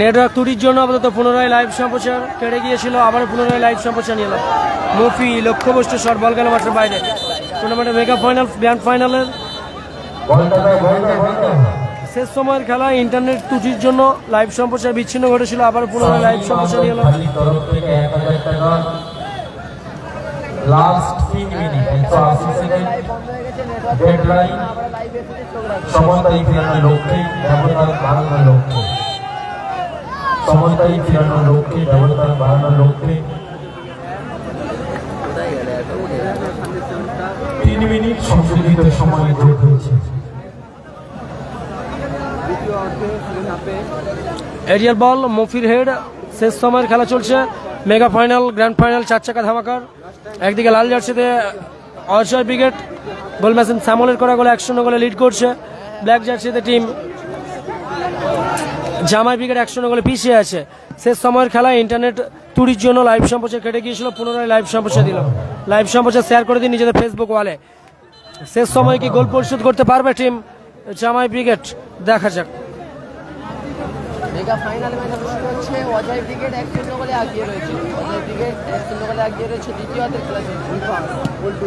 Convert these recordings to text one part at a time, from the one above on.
Network ত্রুটির জন্য আপাতত পুনরায় লাইভ সম্প্রচার কেটে গিয়েছিল আবার পুনরায় লাইভ সম্প্রচার নিয়ে এলাম। মুফি লক্ষ্যবস্তু শট বল গেল মাঠের বাইরে। টুর্নামেন্টের মেগা ফাইনাল গ্র্যান্ড ফাইনালের শেষ সময়ের খেলা ইন্টারনেট ত্রুটির জন্য লাইভ সম্প্রচার বিচ্ছিন্ন ঘটেছিল আবার পুনরায় লাইভ সম্প্রচার নিয়ে এলাম। লাস্ট মিনিট সেকেন্ড ডেডলাইন লক্ষ্যে। সমতাই ফিরানোর লক্ষ্যে ব্যবধান বাড়ানোর লক্ষ্যে। তিন মিনিট সংশোধিত সময় যোগ হয়েছে। এরিয়াল বল, মুফির হেড, শেষ সময়ের খেলা চলছে। মেগা ফাইনাল, গ্র্যান্ড ফাইনাল চার চাকা ধামাকার। একদিকে লাল জার্সিতে অজয় ব্রিগেড গোল মেশিন স্যামলের করা গোলে এক গোলে লিড করছে। ব্ল্যাক জার্সিতে টিম জামাই ব্রিগেড একশো গোলে পিছিয়ে আছে। শেষ সময়ের খেলা ইন্টারনেট তুরির জন্য লাইভ সম্প্রচার কেটে গিয়েছিল পুনরায় লাইভ সম্প্রচার দিল। লাইভ সম্প্রচার শেয়ার করে দিন নিজেদের ফেসবুক ওয়ালে শেষ সময় কি গোল পরিশোধ করতে পারবে টিম জামাই ব্রিগেড দেখা যাক। মেগা ফাইনালে ম্যাচ অনুষ্ঠিত হচ্ছে অজয় ব্রিগেড এক শূন্য বলে এগিয়ে রয়েছে। অজয় ব্রিগেড এক শূন্য বলে এগিয়ে রয়েছে দ্বিতীয় হাতের খেলা চলছে উল্টু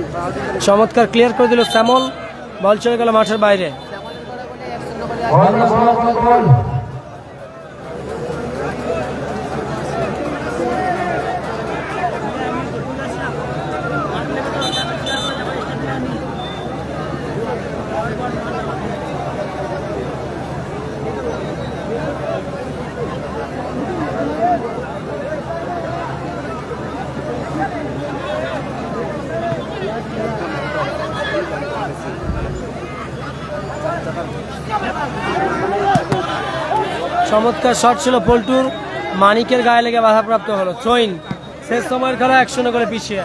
চমৎকার ক্লিয়ার করে দিল শ্যামল। বল চলে গেল মাঠের বাইরে তেমনের করা বলে এক শূন্য বলে বল বল বল বল চমৎকার শট ছিল পল্টুর। মানিকের গায়ে লেগে বাধাপ্রাপ্ত হলো। চৈন, শেষ সময়ের খেলা এক শূন্য করে পিছিয়ে।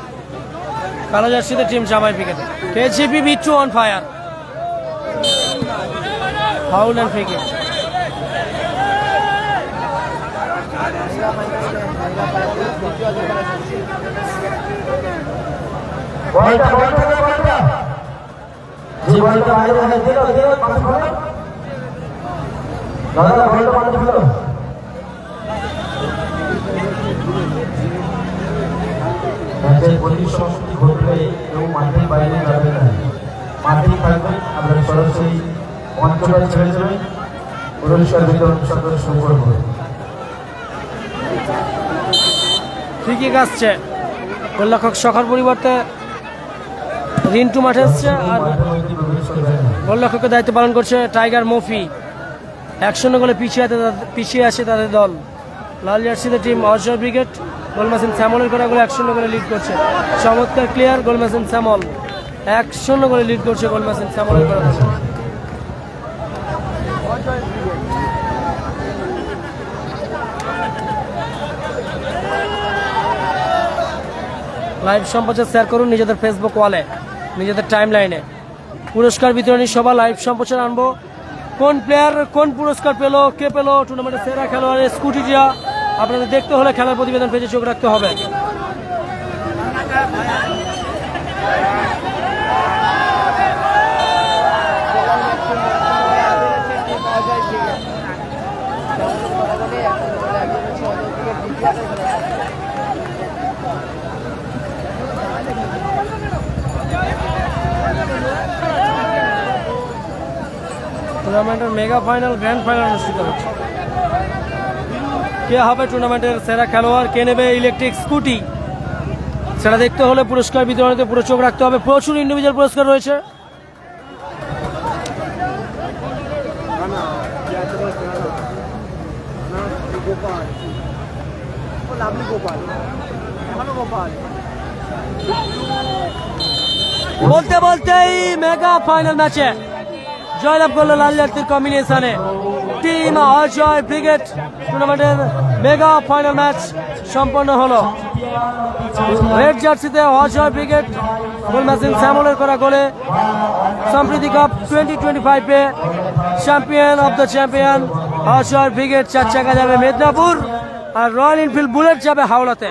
কালো জার্সিতে টিম জামাই পিকেটে KGP Bittu on fire foul বলটা যে বলটা। বাইরে দিল ম্যাচের পরিসংস্কৃতি ঘটলে কেউ মাঠের বাইরে যাবে না। সরাসরি ছেড়ে দেবেন পুরস্কার বিতরণ সঙ্গে শুরু করব ফ্রিকিক আসছে গোলরক্ষক সখার পরিবর্তে রিন্টু মাঠে এসছে আর গোলরক্ষকের দায়িত্ব পালন করছে টাইগার মফি। এক শূন্য গোলে পিছিয়ে আছে তাদের- পিছিয়ে আছে তাদের দল। লাল জার্সিতে টিম অজয় ব্রিগেড গোলমাসিন শ্যামলের করা গোলে এক শূন্য গোলে লিড করছে। চমৎকার ক্লিয়ার গোলমাসিন স্যামল এক শূন্য গোলে লিড করছে গোলমাসিন স্যামলের করা লাইভ সম্প্রচার শেয়ার করুন নিজেদের ফেসবুক ওয়ালে নিজেদের টাইম লাইনে পুরস্কার বিতরণী সভা লাইভ সম্প্রচার আনব। কোন প্লেয়ার কোন পুরস্কার পেল, কে পেল টুর্নামেন্টের সেরা খেলোয়াড়ের স্কুটিটা আপনাদের দেখতে হলে খেলার প্রতিবেদন পেজে চোখ রাখতে হবে। টুর্নামেন্টের মেগা ফাইনাল গ্র্যান্ড ফাইনাল অনুষ্ঠিত হচ্ছে। কে হবে টুর্নামেন্টের সেরা খেলোয়াড়? কে নেবে ইলেকট্রিক স্কুটি সেটা দেখতে হলে পুরস্কার বিতরণীতে পুরো চোখ রাখতে হবে। প্রচুর ইন্ডিভিজুয়াল পুরস্কার রয়েছে। বলতে বলতেই মেগা ফাইনাল ম্যাচে জয়লাভ করল লাল জার্সির কম্বিনেশনে টিম অজয় ব্রিগেড টুর্নামেন্টের মেগা ফাইনাল ম্যাচ সম্পন্ন হলো। রেড জার্সিতে অজয় ব্রিগেড গোল ম্যাচিন স্যামলের করা গোলে। সম্প্রীতি কাপ টোয়েন্টি টোয়েন্টি ফাইভে champion of the champion Ajay brigade চার চাকা যাবে মেদিনীপুর আর রয়্যাল এনফিল্ড বুলেট যাবে হাওড়াতে।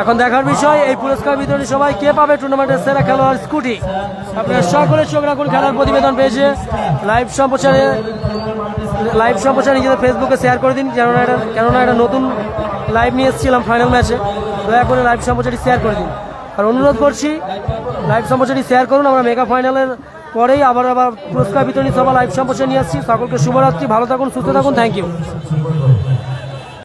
এখন দেখার বিষয়, এই পুরস্কার বিতরণী সবাই কে পাবে টুর্নামেন্টের সেরা খেলোয়াড় স্কুটি? আপনারা সকলে চোখ রাখুন খেলার প্রতিবেদন পেয়েছে। লাইভ সম্প্রচারে লাইভ সম্প্রচার নিজেদের ফেসবুকে শেয়ার করে দিন, কেননা এটা কেননা এটা নতুন লাইভ নিয়ে এসেছিলাম ফাইনাল ম্যাচে দয়া করে লাইভ সম্প্রচারটি শেয়ার করে দিন। আর অনুরোধ করছি লাইভ সম্প্রচারটি শেয়ার করুন, আমরা মেগা ফাইনালের পরেই আবার আবার পুরস্কার বিতরণী সভা লাইভ সম্প্রচার নিয়ে আসছি। সকলকে শুভরাত্রি, ভালো থাকুন, সুস্থ থাকুন থ্যাংক ইউ